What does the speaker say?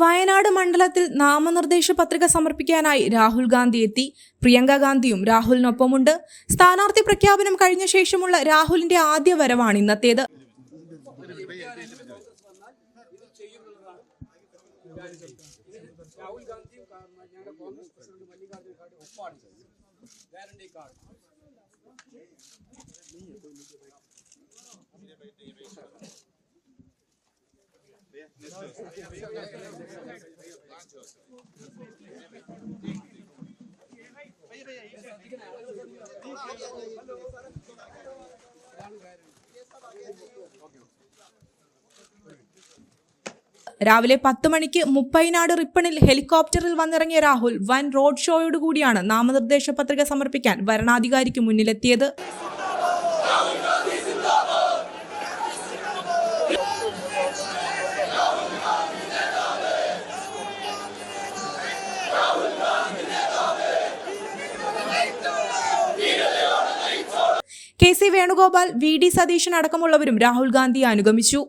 വയനാട് മണ്ഡലത്തിൽ നാമനിർദ്ദേശ പത്രിക സമർപ്പിക്കാനായി രാഹുൽ ഗാന്ധി എത്തി. പ്രിയങ്ക ഗാന്ധിയും രാഹുലിനൊപ്പമുണ്ട്. സ്ഥാനാർത്ഥി പ്രഖ്യാപനം കഴിഞ്ഞ ശേഷമുള്ള രാഹുലിന്റെ ആദ്യ വരവാണ് ഇന്നത്തേത്. രാഹുൽ ഗാന്ധിയും കോൺഗ്രസ് ഒപ്പാണ് രാവിലെ പത്ത് മണിക്ക് മുപ്പൈനാട് റിപ്പണിൽ ഹെലികോപ്റ്ററിൽ വന്നിറങ്ങിയ രാഹുൽ വൻ റോഡ് ഷോയോട് കൂടിയാണ് നാമനിർദ്ദേശ പത്രിക സമർപ്പിക്കാൻ വരണാധികാരിക്ക് മുന്നിലെത്തിയത്. K C Venugopal V D Satheesan അടക്കമുള്ളവരും Rahul ഗാന്ധിയെ അനുഗമിച്ചു.